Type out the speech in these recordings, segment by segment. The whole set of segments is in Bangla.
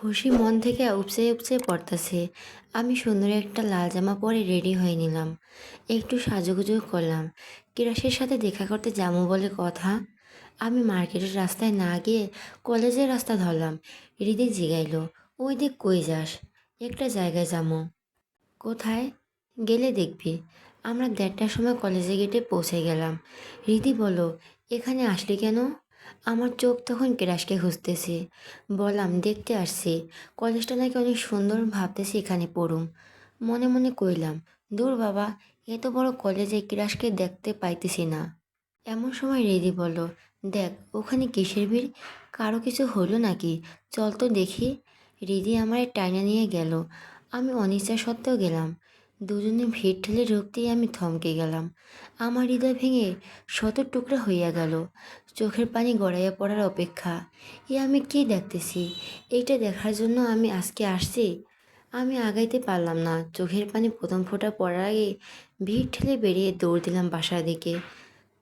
খুশি মন থেকে উপচে উপচে পড়তেছে। আমি সুন্দর একটা লাল জামা পরে রেডি হয়ে নিলাম। একটু সাজুগুজু করলাম। কিরাসের সাথে দেখা করতে যাব বলে কথা। আমি মার্কেটের রাস্তায় না গিয়ে কলেজের রাস্তা ধরলাম। রিদি জিগাইলো, ওই দিক কই যাস? একটা জায়গায় যাব। কোথায়? গেলে দেখবি। আমরা দেড়টার সময় কলেজে গেটে পৌঁছে গেলাম। রিদি বলো এখানে আসলি কেন? আমার চোখ তখন কেরাসকে খুঁজতেছে। বললাম, দেখতে আসছি। কলেজটা নাকি অনেক সুন্দর ভাবতেছি এখানে পড়ুম। মনে মনে কইলাম, দূর বাবা, এত বড় কলেজে কিরাসকে দেখতে পাইতেছি না। এমন সময় রেদি বলল, দেখ, ওখানে কিসের ভিড়? কারও কিছু হলো নাকি? চল তো দেখি। রিদি আমার টাইনা নিয়ে গেল। আমি অনিচ্ছা সত্ত্বেও গেলাম। দুজনে ভিড় ঠেলে ঢুকতেই আমি থমকে গেলাম। আমার হৃদয় ভেঙে শত টুকরা হইয়া গেল। চোখের পানি গড়াইয়া পড়ার অপেক্ষা। এ আমি কি দেখতেছি? এইটা দেখার জন্য আমি আজকে আসছি। আমি আগাইতে পারলাম না। চোখের পানি প্রথম ফোঁটা পড়ার আগে ভিড় ঠেলে বেরিয়ে দৌড় দিলাম বাসার দিকে।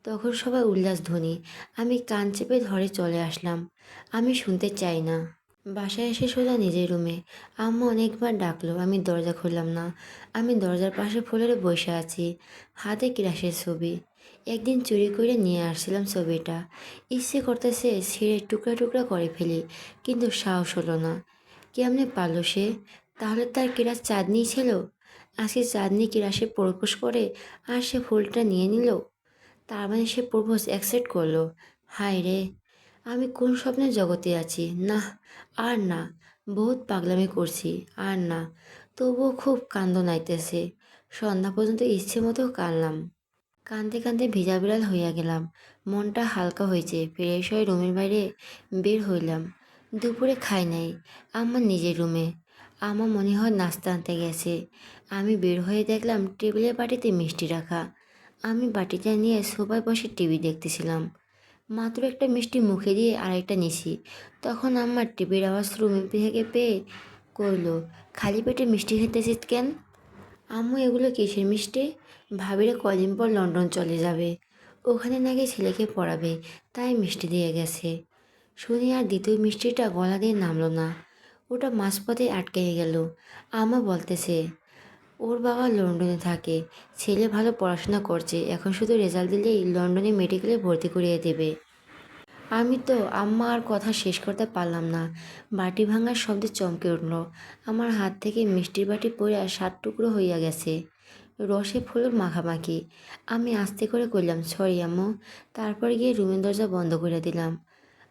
তখন সবাই উল্লাস ধ্বনি। আমি কান চেপে ধরে চলে আসলাম। আমি শুনতে চাই না। বাসায় এসে সোজা নিজের রুমে। আম্মু অনেকবার ডাকলো, আমি দরজা খুললাম না। আমি দরজার পাশে ফ্লোরে বসে আছি। হাতে কিরাসের ছবি। একদিন চুরি করে নিয়ে আসছিলাম ছবিটা। ইচ্ছে করতেছে ছিঁড়ে টুকরা টুকরা করে ফেলি, কিন্তু সাহস হলো না। কেমনে পারল সে? তাহলে তার কিরাস চাঁদনি ছিল? আজকে চাঁদনি কিরাসে প্রপোজ করে আর সে ফুলটা নিয়ে নিল। তার মানে সে প্রপোজ অ্যাকসেপ্ট করল। হায় রে! আমি কোন স্বপ্নের জগতে আছি? না, আর না। বহুত পাগলামি করছি, আর না। তবুও খুব কান্দ নাইতেছে সন্ধ্যা পর্যন্ত ইচ্ছে মতো কানলাম কানতে কাঁদতে ভেজা বিড়াল হইয়া গেলাম। মনটা হালকা হয়েছে ফ্রেশ হয়ে রুমের বাইরে বের হইলাম। দুপুরে খাই নাই আমার নিজের রুমে। আমার মনে হয় নাস্তা আনতে গেছে। আমি বের হয়ে দেখলাম টেবিলের বাটিতে মিষ্টি রাখা। আমি বাটিটা নিয়ে সোফায় বসে টিভি দেখতেছিলাম। মাত্র একটা মিষ্টি মুখে দিয়ে আরেকটা নিছি। তখন আমার টিভির আওয়াজ রুমে থেকে পেয়ে কইলো, খালি পেটে মিষ্টি খেতেছিস কেন? আম্মু এগুলো কিসের মিষ্টি? ভাবিরে কদিন পর লন্ডন চলে যাবে। ওখানে নাকি ছেলেকে পড়াবে, তাই মিষ্টি দিয়ে গেছে। শুনি আর দ্বিতীয় মিষ্টিটা গলা দিয়ে নামলো না। ওটা মাঝপথে আটকে গেল। আমা বলতেছে, ওর বাবা লন্ডনে থাকে। ছেলে ভালো পড়াশোনা করছে। এখন শুধু রেজাল্ট দিলেই লন্ডনে মেডিকেলে ভর্তি করিয়ে দেবে। আমি তো আম্মা আর কথা শেষ করতে পারলাম না। বাটি ভাঙার শব্দে চমকে উঠল। আমার হাত থেকে মিষ্টির বাটি পড়ে সাত টুকরো হইয়া গেছে। রসে ফুলের মাখামাখি। আমি আস্তে করে করলাম সরি আম্মু। তারপর গিয়ে রুমের দরজা বন্ধ করে দিলাম।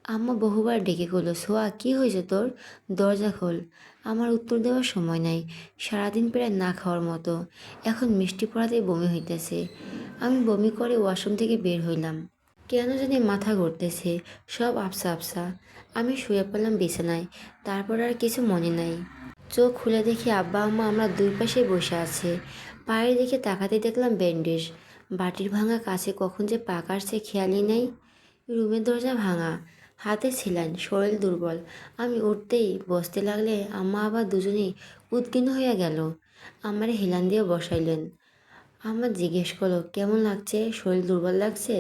আম্মা বহুবার ডেকে করল সোয়া, কি হয়েছে তোর? দরজা খোল। আমার উত্তর দেওয়ার সময় নাই। সারাদিন প্রায় না খাওয়ার মতো। এখন মিষ্টি পড়াতেই বমি হইতেছে। আমি বমি করে ওয়াশরুম থেকে বের হইলাম। কেন জানি মাথা ঘুরতেছে, সব আফসা আফসা আমি শুয়ে পড়লাম বিছানায়, তারপর আর কিছু মনে নাই। চোখ খুলে দেখি আব্বা আম্মা আমরা দুই পাশে বসে আছে। পায়ের দিকে তাকাতে দেখলাম ব্যান্ডেজ। বাটির ভাঙা কাছে কখন যে পা কাটছে খেয়ালই নেই। রুমের দরজা ভাঙা, হাতে ছিলেন শরীর দুর্বল। আমি উঠতেই বসতে লাগলে আম্মা আবার দুজনেই উদ্গীন হইয়া গেল। আমার হেলান দিয়ে বসাইলেন। আমার জিজ্ঞেস করল, কেমন লাগছে? শরীর দুর্বল লাগছে?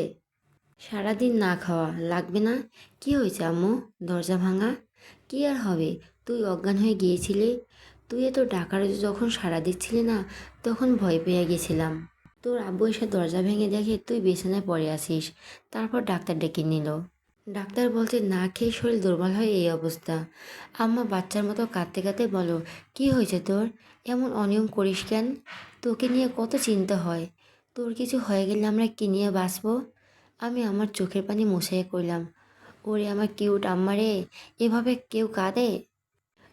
সারাদিন না খাওয়া, লাগবে না? কি হয়েছে আম্মু? দরজা ভাঙা? কি আর হবে? তুই অজ্ঞান হয়ে গিয়েছিলি? তুই এত ডাকার যখন সাড়া দিচ্ছিলি না, তখন ভয় পেয়ে গেছিলাম। তোর আব্বু এসে দরজা ভেঙে দেখে তুই বিছানায় পড়ে আসিস তারপর ডাক্তার ডেকে নিল। ডাক্তার বলছে, না খেয়ে শরীর দুর্বল হয় এই অবস্থা। আম্মা বাচ্চার মতো কাঁদতে কাঁদতে বলো কি হয়েছে তোর? এমন অনিয়ম করিস কেন? তোকে নিয়ে কত চিন্তা হয়। তোর কিছু হয়ে গেলে আমরা কি নিয়ে বাঁচবো? আমি আমার চোখের পানি মুছাইয়া করলাম ওরে আমার কিউট আম্মারে এভাবে কেউ কাঁদে?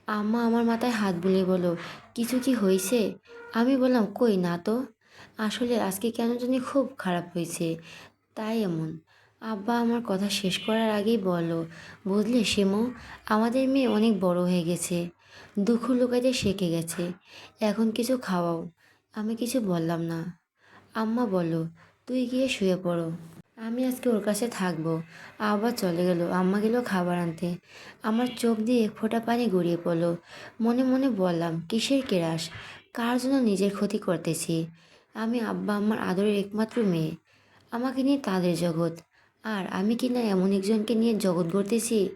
আম্মা আমার মাথায় হাত বুলিয়ে বলো কিছু কি হয়েছে আমি বললাম, কই না তো, আসলে আজকে কেন জানি খুব খারাপ হয়েছে তাই এমন। আব্বা আমার কথা শেষ করার আগেই বলো বুঝলে সেমো আমাদের মেয়ে অনেক বড় হয়ে গেছে, দুঃখ লুকাইতে শিখে গেছে, এখন কিছু খাওয়াও। আমি কিছু বললাম না। আম্মা বলো তুই গিয়ে শুয়ে পড়ো। আমি আজকে ওর কাছে থাকব। আবার চলে গেল, আম্মা গেল খাবার আনতে। আমার চোখ দিয়ে এক ফোঁটা পানি গড়িয়ে পড়ল। মনে মনে বললাম, কিসের কেরাস? কার জন্য নিজের ক্ষতি করতেছি? আমি আব্বা আমার আদরের একমাত্র মেয়ে। আমাকে নিয়ে তাদের জগৎ। আর আমি কি না এমন একজনকে নিয়ে জগৎ গড়তেছি?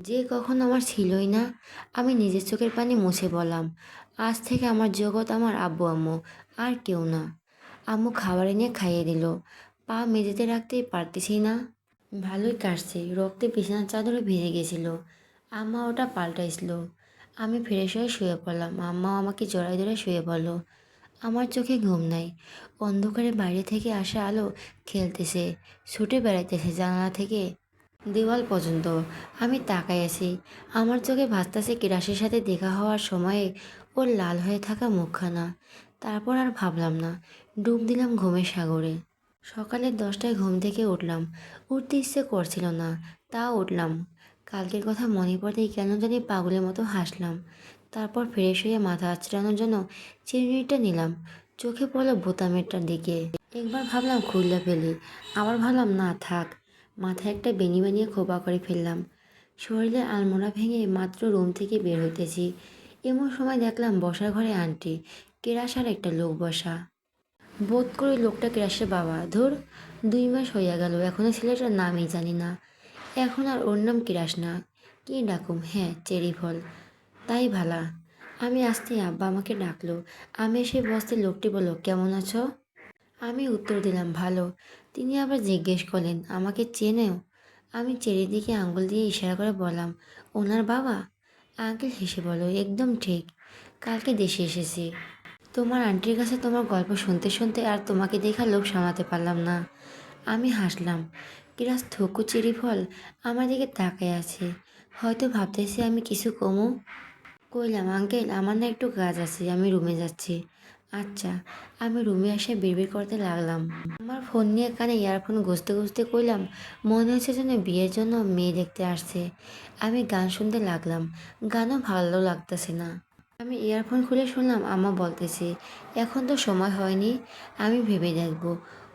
যে কখনো আমার ছিলই না, আমি নিজের চোখের পানি মুছে বললাম, আজ থেকে আমার জগৎ আমার আব্বু আম্মু, আর কেউ না। আম্মু খাবার এনে খাইয়ে দিল। পা মেঝেতে রাখতেই পারতেছি না। ভালোই কাটছে, রক্তে বিছানার চাদরে ভিজে গেছিল। আম্মা ওটা পাল্টাইছিল। আমি ফ্রেশ হয়ে শুয়ে পড়লাম। আম্মাও আমাকে জড়াই ধরে শুয়ে পড়ল। আমার চোখে ঘুম নাই। অন্ধকারে বাইরে থেকে আসা আলো খেলতেছে, ছুটে বেড়াইতেছে জানালা থেকে দেওয়াল পর্যন্ত। আমি তাকাই আছি। আমার চোখে ভাসতেছে কিরাসের সাথে দেখা হওয়ার সময়ে ওর লাল হয়ে থাকা মুখখানা। তারপর আর ভাবলাম না। ডুব দিলাম ঘুমের সাগরে। সকালে দশটায় ঘুম থেকে উঠলাম। উঠতে ইচ্ছে করছিল না, তাও উঠলাম। কালকের কথা মনে পড়তেই কেন জানি পাগলের মতো হাসলাম। তারপর ফ্রেশ হয়ে মাথা আঁচড়ানোর জন্য চিরুনিটা নিলাম। চোখে পড়ল বোতামেরটার দিকে। একবার ভাবলাম খুললে ফেলি। আবার ভাবলাম, না, থাক। মাথায় একটা বেনি বানিয়ে খোপা করে ফেললাম। শরীরে আলমোড়া ভেঙে মাত্র রুম থেকে বের হইতেছি। এমন সময় দেখলাম বসার ঘরে আন্টি, কেরাসার একটা লোক বসা। বোধ করি লোকটা কেরাসের বাবা। ধর, দুই মাস হইয়া গেল এখনও ছেলেটার নামই জানি না। এখন আর ওর নাম কিরাস না। কি ডাকুম? হ্যাঁ চেরি ফল। তাই ভালা। আমি আসতে আব্বা আমাকে ডাকলো। আমি এসে বসতে লোকটি বলল, কেমন আছো? আমি উত্তর দিলাম, ভালো। তিনি আবার জিজ্ঞেস করলেন, আমাকে চেনেও? আমি চেরির দিকে আঙ্গুল দিয়ে ইশারা করে বললাম, ওনার বাবা? আঙ্কেল হেসে বলো একদম ঠিক। কালকে দেশে এসেছি। তোমার আন্টির কাছে তোমার গল্প শুনতে শুনতে আর তোমাকে দেখা লোভ সামাতে পারলাম না। আমি হাসলাম, কিরাস থকু চেরি ফল আমার দিকে তাকায় আছে। হয়তো ভাবতেছি আমি কিছু কমু? কইলাম, আঙ্কেল, আমার না একটু কাজ আছে, আমি রুমে যাচ্ছি। আচ্ছা। আমি রুমে এসে বিড়বিড় করতে লাগলাম। আমার ফোন নিয়ে কানে ইয়ারফোন গুজতে গুজতে কইলাম, মনে হচ্ছে যেন বিয়ের জন্য মেয়ে দেখতে আসছে। আমি গান শুনতে লাগলাম, গানও ভালো লাগতেছে না। আমি ইয়ারফোন খুলে শুনলাম, আম্মা বলতেছে, এখন তো সময় হয়নি, আমি ভেবে দেখব।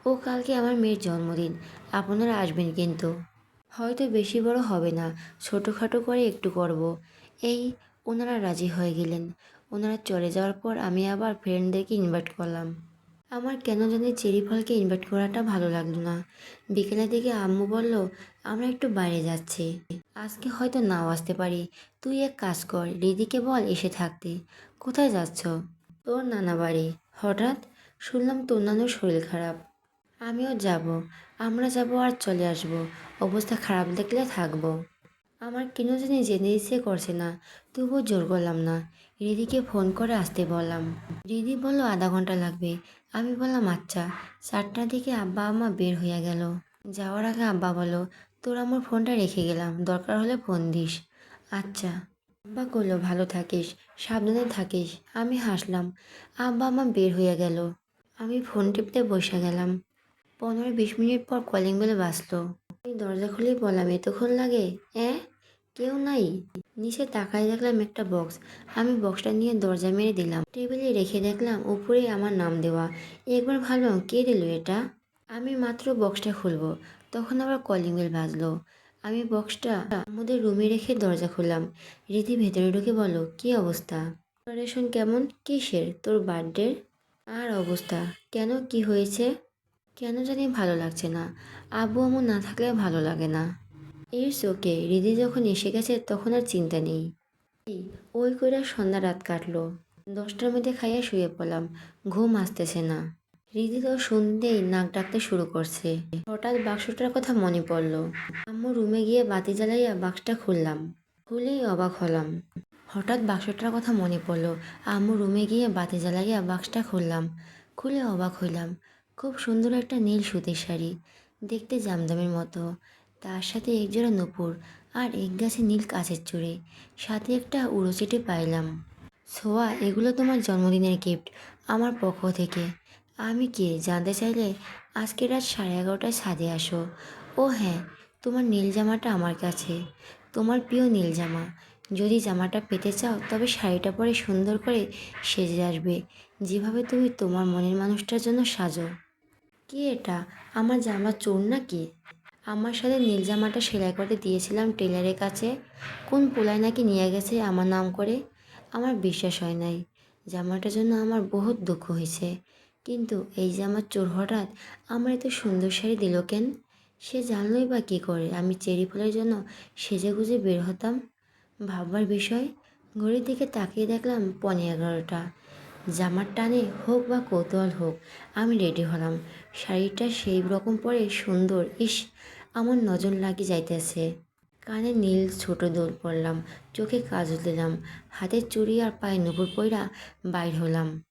ও কালকে আমার মেয়ের জন্মদিন, আপনারা আসবেন কিন্তু। হয়তো বেশি বড় হবে না, ছোটোখাটো করে একটু করব। এই ওনারা রাজি হয়ে গেলেন। ওনারা চলে যাওয়ার পর আমি আবার ফ্রেন্ডদেরকে ইনভাইট করলাম। আমার কেন জানি চেরি ফলকে ইনভাইট করাটা ভালো লাগল না। বিকেলের দিকে আম্মু বলল, আমরা একটু বাইরে যাচ্ছি। আজকে হয়তো নাও আসতে পারি। তুই এক কাজ কর, রিদিকে বল এসে থাকতে। কোথায় যাচ্ছ? তোর নানা বাড়ি। হঠাৎ? শুনলাম তোর নানুর শরীর খারাপ। আমিও যাব। আমরা যাব আর চলে আসব। অবস্থা খারাপ দেখলে থাকব। আমার কেন জানি জেনে ইচ্ছে করছে না। তবুও জোর করলাম না। রিদিকে ফোন করে আসতে বললাম। রিদি বলল, আধা ঘণ্টা লাগবে। আমি বললাম আচ্ছা। চারটার দিকে আব্বা আম্মা বের হইয়া গেল। যাওয়ার আগে আব্বা বলো তোর আমার ফোনটা রেখে গেলাম, দরকার হলে ফোন দিস। আচ্ছা। আব্বা করল ভালো থাকিস, সাবধানে থাকিস। আমি হাসলাম। আব্বা আম্মা বের হইয়া গেল। আমি ফোন টিপতে বসে গেলাম। পনেরো বিশ মিনিট পর কলিং বেলে বাজলো। আমি দরজা খুলেই বললাম, এতক্ষণ লাগে? অ্যাঁ? কেউ নাই। নিচে তাকায় দেখলাম একটা বক্স। আমি বক্সটা নিয়ে দরজা মেরে দিলাম। টেবিলে রেখে দেখলাম উপরে আমার নাম দেওয়া। একবার ভাবলাম কে দিল এটা? আমি মাত্র বক্সটা খুলবো। তখন আবার কলিং বেল বাজলো। আমি বক্সটা আমাদের রুমে রেখে দরজা খুললাম। রীতি ভেতরে ঢুকে বলো কি অবস্থা? প্রিপারেশন কেমন? কিসের? তোর বার্থডে? আর অবস্থা? কেন? কি হয়েছে? কেন জানি ভালো লাগছে না। আব্বু আম্মু না থাকলে ভালো লাগে না। ইটস ওকে, রিদি যখন এসে গেছে তখন আর চিন্তা নেই। ওই করে সন্ধ্যা রাত কাটলো। দশটার মধ্যে খাইয়া শুয়ে পড়লাম। ঘুম আসতেছে না। রিদি তো শুনতেই নাক ডাকতে শুরু করছে। হঠাৎ বাক্সটার কথা মনে পড়ল। আম্মু রুমে গিয়ে বাতি জ্বালাইয়া বাক্সটা খুললাম। খুলেই অবাক হলাম। হঠাৎ বাক্সটার কথা মনে পড়ল। আম্মু রুমে গিয়ে বাতি জ্বালাইয়া বাক্সটা খুললাম। খুলে অবাক হইলাম। খুব সুন্দর একটা নীল সুতির শাড়ি। দেখতে জামদামের মতো। তার সাথে একজোড়া নূপুর আর এক গাছে নীল কাছের চুড়ি। সাথে একটা উড়োচিটে পাইলাম। সোয়া, এগুলো তোমার জন্মদিনের গিফট আমার পক্ষ থেকে। আমি কে, জানতে চাইলে আজকে রাত সাড়ে এগারোটায় ছাদে আসো। ও হ্যাঁ তোমার নীল জামাটা আমার কাছে। তোমার প্রিয় নীল জামা। যদি জামাটা পেতে চাও, তবে শাড়িটা পরে সুন্দর করে সেজে আসবে। যেভাবে তুমি তোমার মনের মানুষটার জন্য সাজো। কে এটা? আমার জামা চোর নাকি? আমার সাথে নীল জামাটা সেলাই করতে দিয়েছিলাম টেলারের কাছে। কোন পোলায় নাকি নিয়ে গেছে আমার নাম করে? আমার বিশ্বাস হয় নাই। জামাটার জন্য আমার বহুত দুঃখ হয়েছে। কিন্তু এই জামার চোর হঠাৎ আমার এত সুন্দর শাড়ি দিল কেন? সে জানলই বা কী করে? আমি চেরি ফুলের জন্য সেজে গুজে বের হতাম? ভাববার বিষয়, ঘড়ির দিকে তাকিয়ে দেখলাম পনে এগারোটা। জামার টানে হোক বা কৌতূহল হোক, আমি রেডি হলাম। শাড়িটা সেই রকম পরে সুন্দর, ইস, আমার নজর লাগি যাইতেছে। কানে নীল ছোট দোল পরলাম, চোখে কাজল দিলাম। হাতে চুড়ি আর পায়ে নুপুর পইরা বাইর হলাম।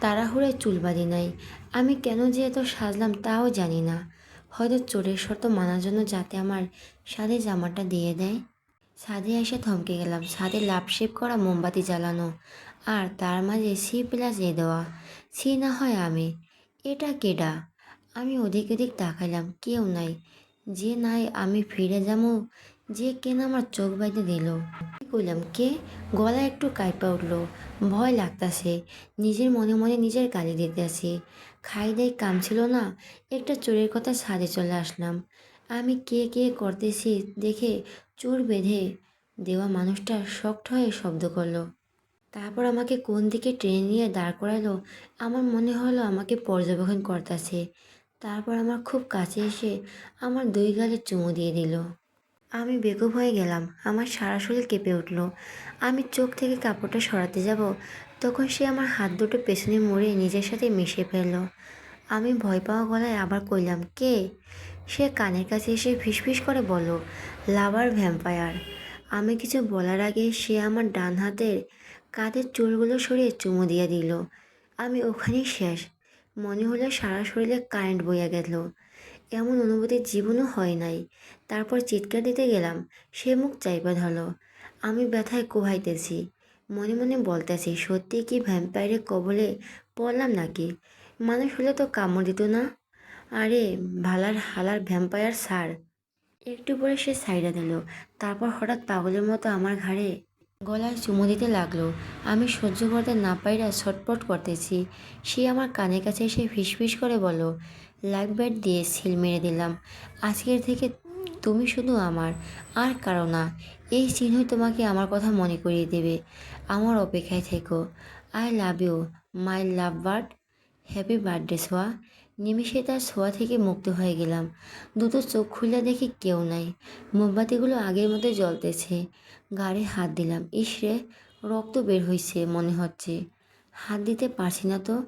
তাড়াহুড়োয় চুল বাঁধি নাই। আমি কেন যে এত সাজলাম তাও জানি না। হয়তো চোরের শর্ত মানার জন্য যাতে আমার সাদে জামাটা দিয়ে দেয়। ছাদে এসে থমকে গেলাম। ছাদে লাভ শেপ করা মোমবাতি জ্বালানো। আর তার মাঝে সি প্লাস এ দেওয়া, সি না হয় আমি। এটা কেডা? আমি ওদিক ওদিক তাকাইলাম, কেউ নাই। যে নাই, আমি ফিরে যাব যে কেন আমার চোখ বাইতে দিল? কইলাম, কে? গলা একটু কাইপা উঠল। ভয় লাগতাছে। নিজের মনে মনে নিজের গালি দিতেছি খাই দাই কাম ছিল না, একটা চোরের কথা ছাদে চলে আসলাম। আমি কে কে করতেছি দেখে চোর বেঁধে দেওয়া মানুষটা শক্ত হয়ে শব্দ করল। তারপর আমাকে কোন দিকে ট্রেনে নিয়ে দাঁড় করালো, আমার মনে হলো আমাকে পর্যবেক্ষণ করতেছে। তারপর আমার খুব কাছে এসে আমার দুই গালে চুমু দিয়ে দিল। আমি বেকুব হয়ে গেলাম, আমার সারা শরীর কেঁপে উঠল। আমি চোখ থেকে কাপড়টা সরাতে যাব, তখন সে আমার হাত দুটো পেছনে মুড়ে নিজের সাথে মিশে ফেলল। আমি ভয় পাওয়া গলায় আবার কইলাম, কে? সে কানের কাছে এসে ফিসফিস করে বলল, লাভার ভ্যাম্পায়ার। আমি কিছু বলার আগে সে আমার ডান হাতের কাঁধের চুলগুলো সরিয়ে চুমু দিয়ে দিল। আমি ওখানেই শেষ। মনে হলো সারা শরীরে কারেন্ট বইয়া গেল। এমন অনুভূতি জীবনও হয় নাই। তারপর চিৎকার দিতে গেলাম, সে মুখ চাইপা ধরলো। আমি ব্যথায় কোহাইতেছি। মনে মনে বলতেছি, সত্যি কি ভ্যাম্পায়ারের কবলে পড়লাম নাকি? মানুষ হলে তো কামড় দিত না? আরে, ভালার হালার ভ্যাম্পায়ার সার একটু পরে সে সাইডা দিল। তারপর হঠাৎ পাগলের মতো আমার ঘাড়ে গলায় চুমু দিতে লাগল। আমি সহ্য করতে না পাইরা ছটপট করতেছি। সে আমার কানের কাছে এসে ফিসফিস করে বলো লাইফ ব্যাট দিয়ে সিল মেরে দিলাম। আজকের থেকে তুমি শুধু আমার, আর কারও না। এই চিহ্নই তোমাকে আমার কথা মনে করিয়ে দেবে। আমার অপেক্ষায় থেকো। I love you, my love bird. Happy birthday Soya. নিমিষে তার ছোঁয়া থেকে মুক্ত হয়ে গেলাম। দুটো চোখ খুলে দেখি কেউ নাই। মোমবাতিগুলো আগের মতো জ্বলতেছে। গাড়ে হাত দিলাম। ইসরে রক্ত বের হয়েছে মনে হচ্ছে। হাত দিতে পারছি না তো।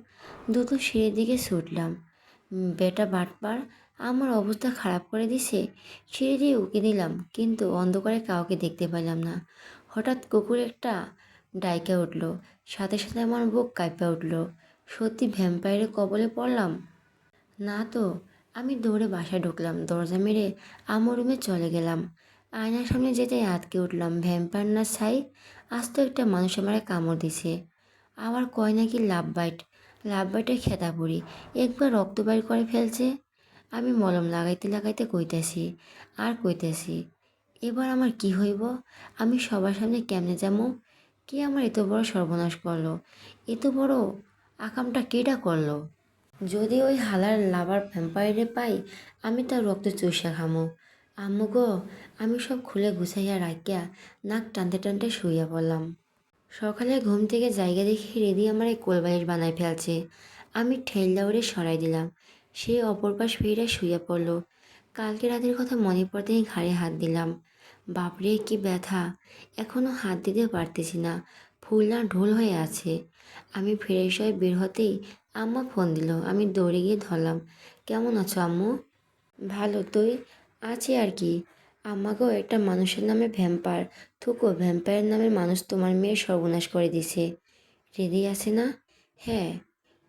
দ্রুত সিঁড়ির দিকে ছুটলাম। বেটা বাটপার, আমার অবস্থা খারাপ করে দিছে। সিঁড়ি দিয়ে উকি দিলাম, কিন্তু অন্ধকারে কাউকে দেখতে পেলাম না। হঠাৎ কুকুর একটা ডাইকা উঠল। সাথে সাথে আমার বুক কাঁপা উঠল। সত্যি ভ্যাম্পায়ারের কবলে পড়লাম? না তো, আমি দৌড়ে বাসায় ঢুকলাম, দরজা মেরে আমার রুমে চলে গেলাম। আয়নার সামনে যেতে আটকে উঠলাম, ভ্যাম্পায়ার না ছাই আজ তো একটা মানুষ আমারে কামড় দিছে। আবার কয় নাকি লাভ বাইট, লাভ বাইটের খেতা পড়ি একবার রক্ত বাইর করে ফেলছে। আমি মলম লাগাইতে লাগাইতে কইতেছি, আর কইতেছি, এবার আমার কি হইব? আমি সবার সামনে কেমনে যাব কে আমার এত বড় সর্বনাশ করল? এত বড় আকামটা কেটা করল? যদি ওই হালার লাভার ভ্যাম্পায়ারে পাই, আমি তার রক্ত চুষা খামো। আম্মু গো, আমি সব খুলে গুছাইয়া রাখিয়া নাক টানতে টানতে শুইয়া পড়লাম। সকালে ঘুম থেকে জায়গা দেখে রেডি আমার এই কোলবালিশ বানাই ফেলছে। আমি ঠেল দৌড়ে সরাই দিলাম। সে অপর পাশ ফিরে শুয়ে পড়ল। কালকে রাতের কথা মনে পড়তেই ঘাড়ে হাত দিলাম। বাপরে, কি ব্যথা! এখনও হাত দিতে পারতেছি না। ফুল না ঢোল হয়ে আছে। আমি ফ্রেশ হয়ে বের হতেই আম্মা ফোন দিল। আমি দৌড়ে গিয়ে ধরলাম। কেমন আছো আম্মু? ভালো, তুই? আছি আর কি। আমাকেও একটা মানুষের নামে ভ্যাম্পার থুকো ভ্যাম্পায়ার নামের মানুষ তোমার মেয়ের সর্বনাশ করে দিছে। রেডি আছে না? হ্যাঁ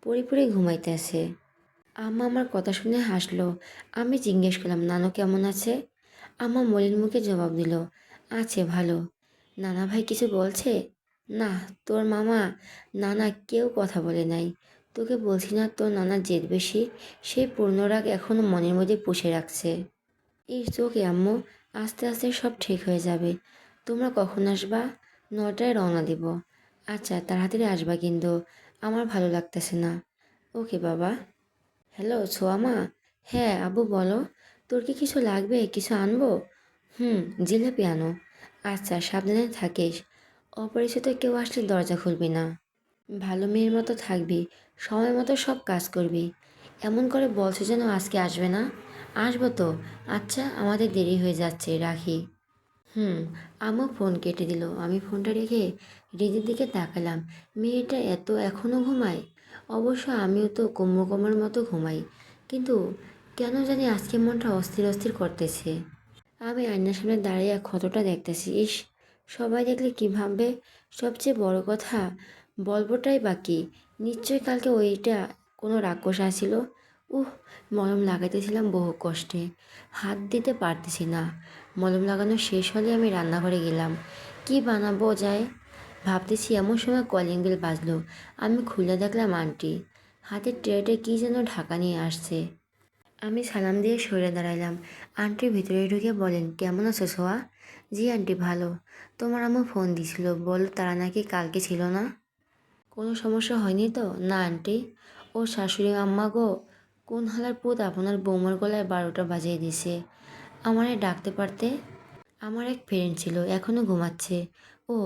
পড়ে ঘুমাইতে আছে। আম্মা আমার কথা শুনে হাসলো। আমি জিজ্ঞেস করলাম, নানু কেমন আছে? আম্মা মলিন মুখে জবাব দিল, আছে, ভালো। নানা ভাই কিছু বলছে? না, তোর মামা, নানা কেউ কথা বলে নাই। তোকে বলছি না তোর নানা জেদ বেশি? সেই পূর্ণরাগ এখনও মনের মধ্যে পুষে রাখছে। এই তোকে আম্মু, আস্তে আস্তে সব ঠিক হয়ে যাবে। তোমরা কখন আসবা? নটায় রওনা দিব। আচ্ছা তাড়াতাড়ি আসবা কিন্তু। আমার ভালো লাগতেছে না। ওকে, বাবা। হ্যালো ছোয়ামা হ্যাঁ আবু বলো। তোর কি কিছু লাগবে? কিছু আনব? হুম, জিলাপি আনো। আচ্ছা সাবধানে থাকিস। অপরিচিত কেউ আসলে দরজা খুলবি না। ভালো মেয়ের মতো থাকবি। সময় মতো সব কাজ করবি। এমন করে বলছো যেন আজকে আসবে না? আসব তো। আচ্ছা আমাদের দেরি হয়ে যাচ্ছে, রাখি। হুম আমও ফোন কেটে দিল। আমি ফোনটা রেখে রিদির দিকে তাকালাম। মেয়েটা এত এখনও ঘুমায়? অবশ্য আমিও তো কুম্ভ কমার মতো ঘুমাই। কিন্তু কেন জানি আজকে মনটা অস্থির অস্থির করতেছে। আমি আয়নার সামনে দাঁড়িয়ে ক্ষতটা দেখতেছি। ইস, সবাই দেখলে কী ভাববে? সবচেয়ে বড় কথা, বলবোটাই বাকি। নিশ্চয় কালকে ওইটা কোনো রাক্ষস আসছিল উহ, মলম লাগাইতেছিলাম বহু কষ্টে। হাত দিতে পারতেছি না। মলম লাগানো শেষ হলে আমি রান্নাঘরে গেলাম। কি বানাবো যায়? ভাবতেছি এমন সময় কলিং বেল বাজলো। আমি খুলে দেখলাম আন্টি। হাতের ট্রেটে কী যেন ঢাকা নিয়ে আসছে। আমি সালাম দিয়ে সরে দাঁড়াইলাম। আন্টি ভিতরে ঢুকে বলেন, কেমন আছো সোয়া? জি আন্টি, ভালো। তোমার আম্মু ফোন দিছিল। বলো তারা নাকি কালকে ছিল না? কোনো সমস্যা হয়নি তো? না, আন্টি। ও শাশুড়ি আম্মা গো, কোন হালার পুত আপনার বৌমার গলায় বারোটা বাজিয়ে দিছে? আমারে ডাকতে পারতে? আমার এক ফ্রেন্ড ছিল এখনও ঘুমাচ্ছে। ও,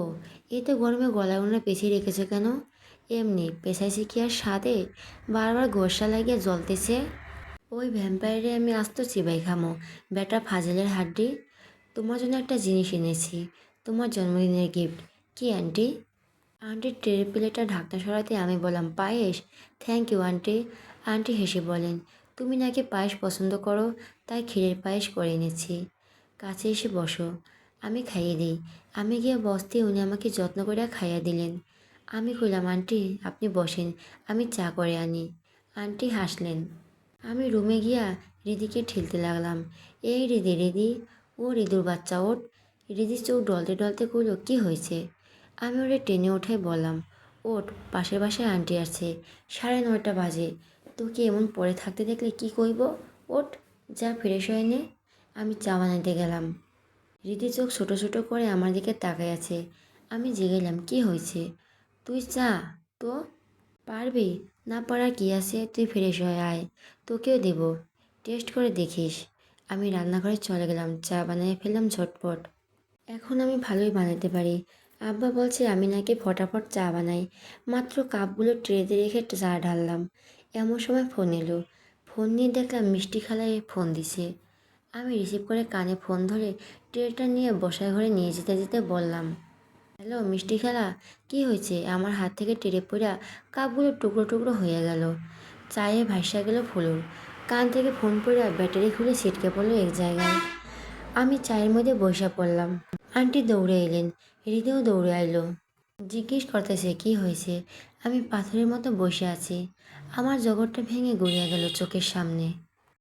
এ তো গরমে গলায় ওনার পেছিয়ে রেখেছে কেন? এমনি পেশাইছে কি আর স্বাদে বারবার গোসা লাগিয়ে জ্বলতেছে? ওই ভ্যাম্পায়ারে আমি আস্ত চিবাই খামো। বেটা ফাজলের হাড্ডি। তোমার জন্য একটা জিনিস এনেছি। তোমার জন্মদিনের গিফট কি, আন্টি? আন্টির ট্রের প্লেটটা ঢাকনা সরাতে আমি বললাম, পায়েস? Thank you, aunty. আন্টি হেসে বলেন তুমি নাকি পায়েস পছন্দ করো, তাই ক্ষীরের পায়েস করে এনেছি। কাছে এসে বসো, আমি খাইয়ে দিই। আমি গিয়ে বসতে উনি আমাকে যত্ন করে খাইয়ে দিলেন। আমি কইলাম, আন্টি, আপনি বসেন, আমি চা করে আনি। আন্টি হাসলেন। আমি রুমে গিয়া রিদিকে ঠেলতে লাগলাম। এই রিদি রিদি, ও রিদুর বাচ্চা ওট রিদি চোখ ডলতে ডলতে কইল, কি হয়েছে? আমি ওরে টেনে উঠাই বললাম, ওঠ, পাশের পাশে আন্টি আছে, সাড়ে নয়টা বাজে। তোকে এমন পড়ে থাকতে দেখলে কি কইব? ওঠ, যা ফ্রেশ হয়ে নে। আমি চা বানাইতে গেলাম। রীতি চোখ ছোটো ছোটো করে আমার দিকে তাকাই আছে। আমি জিগেলাম, কি হয়েছে? তুই চা, তো? পারবি? না পারার কি আছে? তুই ফ্রেশ হয়ে আয়, তোকেও দেব। টেস্ট করে দেখিস। আমি রান্নাঘরে চলে গেলাম, চা বানিয়ে ফেললাম ঝটপট। এখন আমি ভালোই বানাতে পারি। আব্বা বলছে, আমি নাকি ফটাফট চা বানাই। মাত্র কাপগুলো ট্রেতে রেখে চা ঢাললাম। এমন সময় ফোন এলো। ফোন নিয়ে দেখলাম মিষ্টি খালায় ফোন দিছে। আমি রিসিভ করে কানে ফোন ধরে ট্রেটা নিয়ে বসার ঘরে নিয়ে যেতে যেতে বললাম, হ্যালো মিষ্টি খেলা, কি হয়েছে? আমার হাত থেকে টেরে পড়া কাপগুলো টুকরো টুকরো হয়ে গেল। চায়ে ভাসা গেল ফুলুর। কান থেকে ফোন পড়া ব্যাটারি খুলে ছিটকে পড়ল এক জায়গায়। আমি চায়ের মধ্যে বসে পড়লাম। আন্টি দৌড়ে এলেন। হৃদয়ও দৌড়ে আইলো। জিজ্ঞেস করতেছে, কি হয়েছে? আমি পাথরের মতো বসে আছি। আমার জগৎটা ভেঙে গড়িয়ে গেল চোখের সামনে।